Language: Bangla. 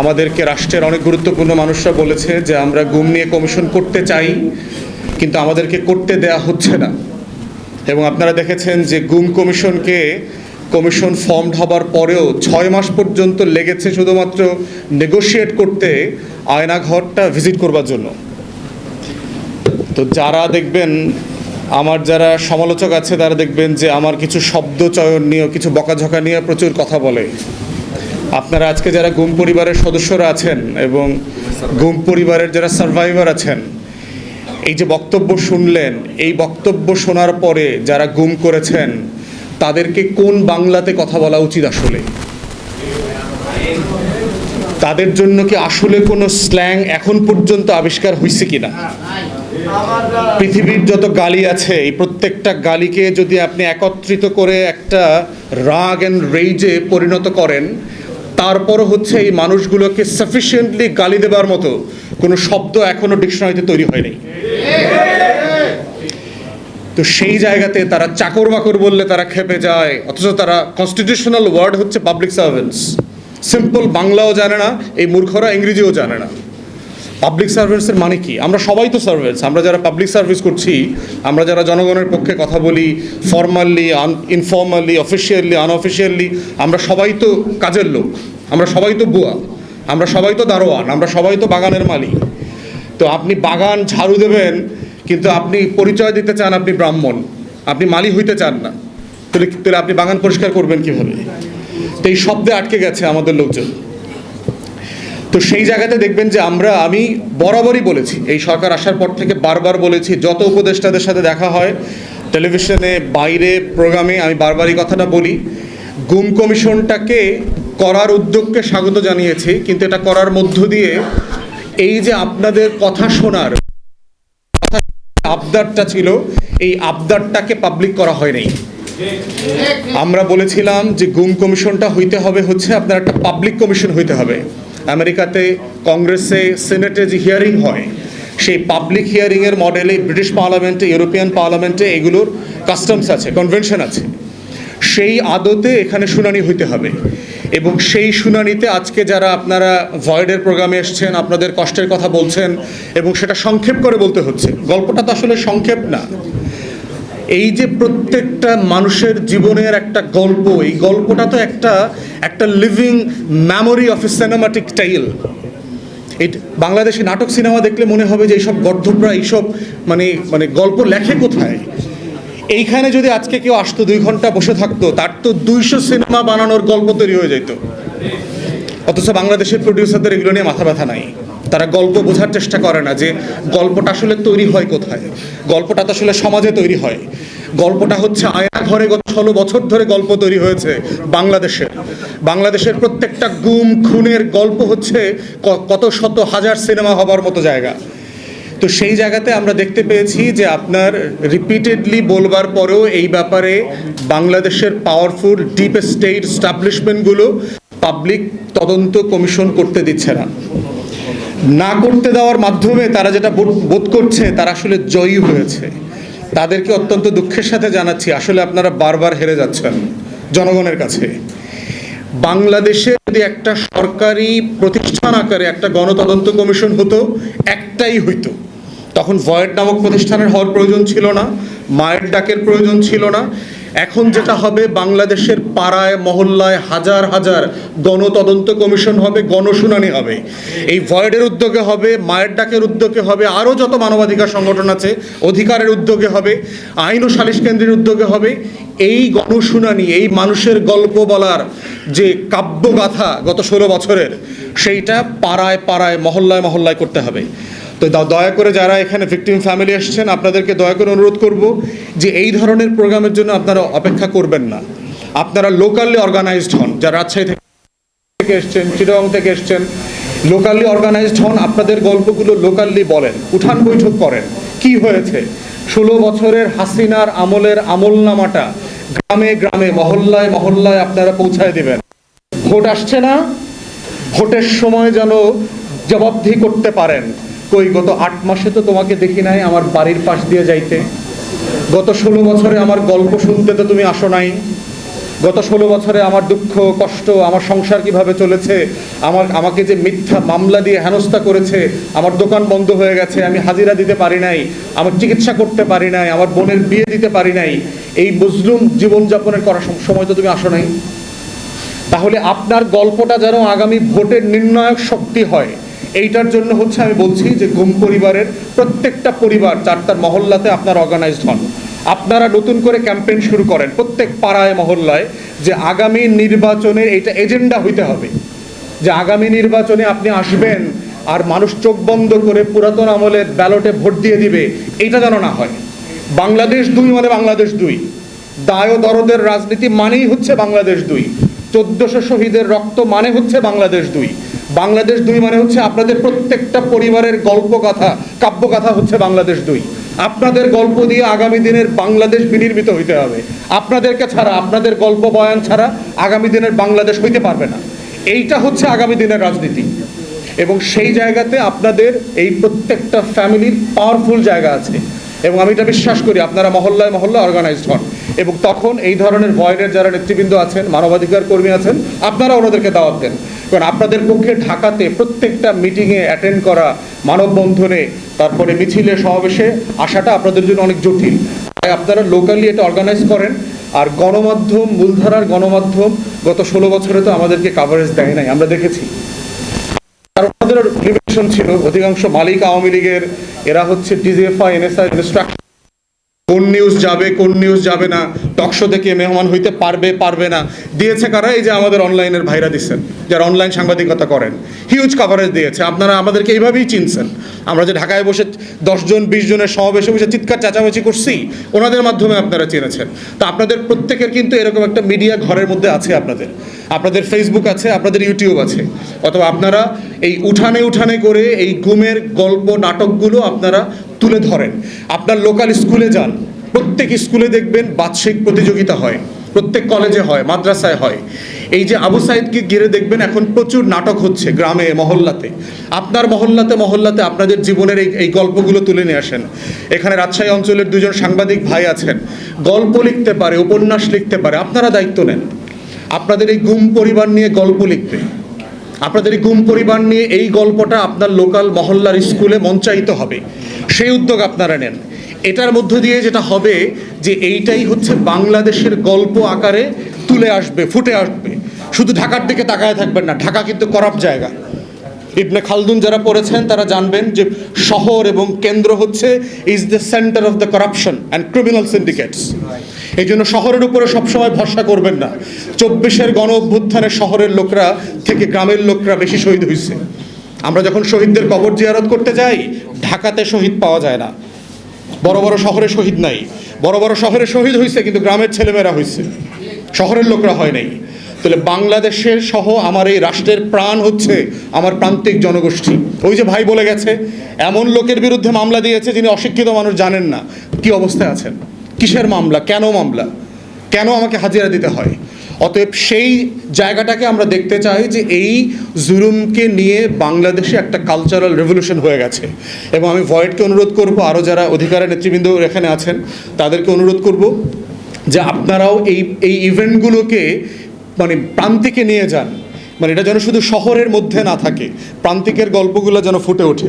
আমাদেরকে রাষ্ট্রের অনেক গুরুত্বপূর্ণ মানুষরা বলেছে যে আমরা গুম নিয়ে কমিশন করতে চাই, কিন্তু আমাদেরকে করতে দেয়া হচ্ছে না। এবং আপনারা দেখেছেন যে গুম কমিশনকে কমিশন ফর্মড হবার পরেও ছয় মাস পর্যন্ত লেগেছে শুধুমাত্র নেগোশিয়েট করতে, আয়নাঘরটা ভিজিট করবার জন্য। তো যারা দেখবেন, আমার যারা সমালোচক আছে তারা দেখবেন যে আমার কিছু শব্দ চয়ন নিয়ে, কিছু বকাঝকা নিয়ে প্রচুর কথা বলে। আপনারা আজকে যারা গুম পরিবারের সদস্যরা আছেন এবং গুম পরিবারের যারা সার্ভাইভার আছেন, এই যে বক্তব্য শুনলেন, এই বক্তব্য শোনার পরে যারা গুম করেছেন, তাদেরকে কোন বাংলাতে কথা বলা উচিত আসলে? তাদের জন্য কি আসলে কোনো স্ল্যাং এখন পর্যন্ত আবিষ্কার হয়েছে কিনা? পৃথিবীর যত গালি আছে, এই প্রত্যেকটা গালিকে যদি আপনি একত্রিত করে একটা রাগ অ্যান্ড রেইজে পরিণত করেন তারপরও হচ্ছে এই মানুষগুলোকে সাফিসিয়েন্টলি গালি দেবার মতো কোনো শব্দ এখনও ডিকশনারিতে তৈরি হয়নি। তো সেই জায়গাতে তারা চাকর বাকর বললে তারা খেপে যায়, অথচ তারা কনস্টিটিউশনাল ওয়ার্ড হচ্ছে পাবলিক সার্ভেন্টস সিম্পল বাংলাও জানে না, এই মূর্খরা ইংরেজিও জানে না। পাবলিক সার্ভিসের মানে কি? আমরা সবাই তো সার্ভিস আমরা যারা পাবলিক সার্ভিস করছি, আমরা যারা জনগণের পক্ষে কথা বলি ফর্মালি ইনফর্মালি অফিসিয়ালি আনঅফিসিয়ালি আমরা সবাই তো কাজের লোক, আমরা সবাই তো বুয়া, আমরা সবাই তো দারোয়ান, আমরা সবাই তো বাগানের মালিক। তো আপনি বাগান ঝাড়ু দেবেন, কিন্তু আপনি পরিচয় দিতে চান আপনি ব্রাহ্মণ, আপনি মালি হইতে চান না। তাহলে তাহলে আপনি বাগান পরিষ্কার করবেন কীভাবে? তো এই শব্দে আটকে গেছে আমাদের লোকজন। তো সেই জায়গাতে দেখবেন যে আমরা, আমি বরাবরই বলেছি, এই সরকার আসার পর থেকে বারবার বলেছি, যত উপদেষ্টাদের সাথে দেখা হয়, টেলিভিশনে, বাইরে প্রোগ্রামে আমি বারবারই কথাটা বলি, গুম কমিশনটাকে করার উদ্যোগকে স্বাগত জানিয়েছি, কিন্তু এটা করার মধ্য দিয়ে এই যে আপনাদের কথা শোনার আবদারটা ছিল, এই আবদারটাকে পাবলিক করা হয় নাই। আমরা বলেছিলাম যে গুম কমিশনটা হইতে হবে হচ্ছে আপনার একটা পাবলিক কমিশন হইতে হবে। আমেরিকাতে কংগ্রেসে সিনেটে যে হিয়ারিং হয়, সেই পাবলিক হিয়ারিংয়ের মডেলে ব্রিটিশ পার্লামেন্টে, ইউরোপিয়ান পার্লামেন্টে এগুলোর কাস্টমস আছে, কনভেনশন আছে। সেই আদতে এখানে শুনানি হইতে হবে। এবং সেই শুনানিতে আজকে যারা আপনারা ভয়েডের প্রোগ্রামে এসছেন, আপনাদের কষ্টের কথা বলছেন, এবং সেটা সংক্ষেপ করে বলতে হচ্ছে। গল্পটা তো আসলে সংক্ষেপ না। এই যে প্রত্যেকটা মানুষের জীবনের একটা গল্প, এই গল্পটা তো একটা একটা living memory of a cinematic tile এই বাংলাদেশি নাটক সিনেমা দেখলে মনে হবে যে এইসব গর্ধবরা, এইসব মানে মানে গল্প লেখে কোথায়? এইখানে যদি আজকে কেউ আসতো, দুই ঘণ্টা বসে থাকতো, তার তো দুইশো সিনেমা বানানোর গল্প তৈরি হয়ে যেত অথচ বাংলাদেশের প্রডিউসারদের এগুলো নিয়ে মাথা ব্যথা নাই। তারা গল্প বোঝার চেষ্টা করে না যে গল্পটা আসলে তৈরি হয় কোথায়? গল্পটা তো আসলে সমাজে তৈরি হয়। গল্পটা হচ্ছে আয়া ঘরে গত ষোলো বছর ধরে গল্প তৈরি হয়েছে বাংলাদেশের। বাংলাদেশের প্রত্যেকটা গুম, খুনের গল্প হচ্ছে কত শত হাজার সিনেমা হবার মতো জায়গা। তো সেই জায়গাতে আমরা দেখতে পেয়েছি যে আপনার রিপিটেডলি বলবার পরেও এই ব্যাপারে বাংলাদেশের পাওয়ারফুল ডিপ স্টেট স্টাবলিশমেন্টগুলো পাবলিক তদন্ত কমিশন করতে দিচ্ছে না। না করতে দেওয়ার মাধ্যমে তারা যেটা বোধ- করছে, তারা আসলে জয়ী হয়েছে। তাদেরকে অত্যন্ত দুঃখের সাথে জানাচ্ছি, আসলে আপনারা বারবার হেরে যাচ্ছেন জনগণের কাছে। বাংলাদেশে যদি একটা সরকারি প্রতিষ্ঠান আকারে একটা গণতদন্ত কমিশন হতো, একটাই হইতো। তখন ভয়েড নামক প্রতিষ্ঠানের হওয়ার প্রয়োজন ছিল না, মায়ের ডাকের প্রয়োজন ছিল না। এখন যেটা হবে, বাংলাদেশের পাড়ায়, মহল্লায় হাজার হাজার গণতদন্ত কমিশন হবে, গণশুনানি হবে। এই ভয়েডের উদ্যোগে হবে, মায়ের ডাকের উদ্যোগে হবে, আরও যত মানবাধিকার সংগঠন আছে, অধিকারের উদ্যোগে হবে, আইন ও সালিশ কেন্দ্রের উদ্যোগে হবে। এই গণশুনানি, এই মানুষের গল্প বলার যে কাব্যগাথা গত ষোলো বছরের, সেইটা পাড়ায় পাড়ায়, মহল্লায় মহল্লায় করতে হবে। তো দয়া করে যারা এখানে ভিকটিম ফ্যামিলি এসছেন, আপনাদেরকে দয়া করে অনুরোধ করব যে এই ধরনের প্রোগ্রামের জন্য আপনারা অপেক্ষা করবেন না। আপনারা লোকালি অর্গানাইজড হন যারা রাজশাহী থেকে এসছেন চিরং থেকে এসছেন লোকালি অর্গানাইজড হন, আপনাদের গল্পগুলো লোকালি বলেন, উঠান বৈঠক করেন। কি হয়েছে? ষোলো বছরের হাসিনার আমলের আমলনামাটা গ্রামে গ্রামে, মহল্লায় মহল্লায় আপনারা পৌঁছায় দেবেন। ভোট আসছে না, ভোটের সময় যেন জবাবদিহি করতে পারেন। কই, গত আট মাসে তো তোমাকে দেখি নাই আমার বাড়ির পাশ দিয়ে যাইতে। গত ষোলো বছরে আমার গল্প শুনতে তো তুমি আসো নাই। গত ষোলো বছরে আমার দুঃখ, কষ্ট, আমার সংসার কীভাবে চলেছে, আমার, আমাকে যে মিথ্যা মামলা দিয়ে হেনস্থা করেছে, আমার দোকান বন্ধ হয়ে গেছে, আমি হাজিরা দিতে পারি নাই, আমার চিকিৎসা করতে পারি নাই, আমার বোনের বিয়ে দিতে পারি নাই, এই মজলুম জীবনযাপনের করার সময় তো তুমি আসো নাই। তাহলে আপনার গল্পটা যেন আগামী ভোটের নির্ণায়ক শক্তি হয়। এইটার জন্য হচ্ছে আমি বলছি যে গুম পরিবারের প্রত্যেকটা পরিবার চারটার মহল্লাতে আপনার অর্গানাইজড হন। আপনারা নতুন করে ক্যাম্পেইন শুরু করেন প্রত্যেক পাড়ায়, মহল্লায়, যে আগামী নির্বাচনের এইটা এজেন্ডা হইতে হবে। যে আগামী নির্বাচনে আপনি আসবেন আর মানুষ চোখ বন্ধ করে পুরাতন আমলের ব্যালটে ভোট দিয়ে দিবে এটা যেন না হয়। বাংলাদেশ দুই মানে বাংলাদেশ দুই। দায় দরদের রাজনীতি মানেই হচ্ছে বাংলাদেশ দুই। চোদ্দশো শহীদের রক্ত মানে হচ্ছে বাংলাদেশ দুই। বাংলাদেশ দুই মানে হচ্ছে আপনাদের প্রত্যেকটা পরিবারের গল্প কথা কাব্য কথা হচ্ছে বাংলাদেশ দুই। আপনাদের গল্প দিয়ে আগামী দিনের বাংলাদেশ বিনির্মিত হইতে হবে। আপনাদেরকে ছাড়া, আপনাদের গল্প বয়ান ছাড়া আগামী দিনের বাংলাদেশ হইতে পারবে না। এইটা হচ্ছে আগামী দিনের রাজনীতি। এবং সেই জায়গাতে আপনাদের এই প্রত্যেকটা ফ্যামিলির পাওয়ারফুল জায়গা আছে। এবং আমি এটা বিশ্বাস করি, আপনারা মহল্লায় মহল্লা অর্গানাইজড হন। এবং তখন এই ধরনের ভয়ের যারা নেতৃবৃন্দ আছেন, মানবাধিকার কর্মী আছেন আপনারা ওনাদেরকে দাওয়াত দেন। কারণ আপনাদের পক্ষে ঢাকাতে প্রত্যেকটা মিটিংয়ে অ্যাটেন্ড করা মানববন্ধনে, তারপরে মিছিলে, সমাবেশে আসাটা আপনাদের জন্য অনেক জটিল। তাই আপনারা লোকালি এটা অর্গানাইজ করেন। আর গণমাধ্যম, মূলধারার গণমাধ্যম গত ষোলো বছরে তো আমাদেরকে কাভারেজ দেয় নাই, আমরা দেখেছি। কারণ লিমিটেশন ছিল, অধিকাংশ মালিক আওয়ামী লীগের, এরা হচ্ছে ডিজিএফআই এনএসআই ইনস্ট্রাকশন কোন নিউজ যাবে, কোন নিউজ যাবে না টকশো থেকে মেহমান হইতে পারবে পারবে না। দিয়েছে কারা? এই যে আমাদের অনলাইনের ভাইরা দিচ্ছেন, যারা অনলাইন সাংবাদিকতা করেন। হিউজ কাভারেজ দিয়েছে। আপনারা আমাদেরকে এইভাবেই চিনছেন। আমরা যে ঢাকায় বসে দশজন বিশ জনের সমাবেশে বসে চিৎকার চেঁচামেচি করছি, ওনাদের মাধ্যমে আপনারা চিনেছেন। তো আপনাদের প্রত্যেকের কিন্তু এরকম একটা মিডিয়া ঘরের মধ্যে আছে আপনাদের। আপনাদের ফেসবুক আছে, আপনাদের ইউটিউব আছে। অথবা আপনারা এই উঠানে উঠানে করে এই গুমের গল্প, নাটকগুলো আপনারা তুলে ধরেন। আপনার লোকাল স্কুলে যান, প্রত্যেক স্কুলে দেখবেন বার্ষিক প্রতিযোগিতা হয়, প্রত্যেক কলেজে হয়, মাদ্রাসায় হয়। এই যে আবু সাইদকে ঘিরে দেখবেন এখন প্রচুর নাটক হচ্ছে গ্রামে, মহল্লাতে। আপনার মহল্লাতে মহল্লাতে আপনাদের জীবনের এই এই গল্পগুলো তুলে নিয়ে আসেন। এখানে রাজশাহী অঞ্চলের দুজন সাংবাদিক ভাই আছেন। গল্প লিখতে পারে, উপন্যাস লিখতে পারে, আপনারা দায়িত্ব নেন। আপনাদের এই গুম পরিবার নিয়ে গল্প লিখবে আপনাদের গুম পরিবার নিয়ে এই গল্পটা আপনার লোকাল মহল্লার স্কুলে মঞ্চায়িত হবে। সেই উদ্যোগ আপনারা নেন। এটার মধ্য দিয়ে যেটা হবে যে এইটাই হচ্ছে বাংলাদেশের গল্প আকারে তুলে আসবে, ফুটে আসবে। শুধু ঢাকার দিকে তাকায় থাকবেন না, ঢাকা কিন্তু করাপ জায়গা। ইবনে খালদুন যারা পড়েছেন, তারা জানবেন যে শহর এবং কেন্দ্র হচ্ছে is the centre of the corruption and criminal syndicates এই জন্য শহরের উপরে সবসময় ভরসা করবেন না। চব্বিশের গণ অভ্যুত্থানে শহরের লোকরা থেকে গ্রামের লোকরা বেশি শহীদ হয়েছে আমরা যখন শহীদদের কবর জিয়ারত করতে যাই, ঢাকাতে শহীদ পাওয়া যায় না। বড় বড় শহরে শহীদ নাই। বড় বড় শহরে শহীদ হয়েছে কিন্তু গ্রামের ছেলেমেয়েরা হয়েছে শহরের লোকরা হয় নাই। তাহলে বাংলাদেশের সহ আমার এই রাষ্ট্রের প্রাণ হচ্ছে আমার প্রান্তিক জনগোষ্ঠী। ওই যে ভাই বলে গেছে, এমন লোকের বিরুদ্ধে মামলা দিয়েছে যিনি অশিক্ষিত মানুষ জানেন না। কি অবস্থায় আছেন? কিসের মামলা? কেন মামলা? কেন আমাকে হাজিরা দিতে হয়? অতএব সেই জায়গাটাকে আমরা দেখতে চাই যে এই জুলুমকে নিয়ে বাংলাদেশে একটা কালচারাল রেভলিউশন হয়ে গেছে। এবং আমি ভয়েডকে অনুরোধ করব আরও যারা অধিকারের নেতৃবৃন্দ এখানে আছেন, তাদেরকে অনুরোধ করব যে আপনারাও এই এই ইভেন্টগুলোকে মানে প্রান্তিকে নিয়ে যান। মানে এটা যেন শুধু শহরের মধ্যে না থাকে, প্রান্তিকের গল্পগুলো যেন ফুটে ওঠে।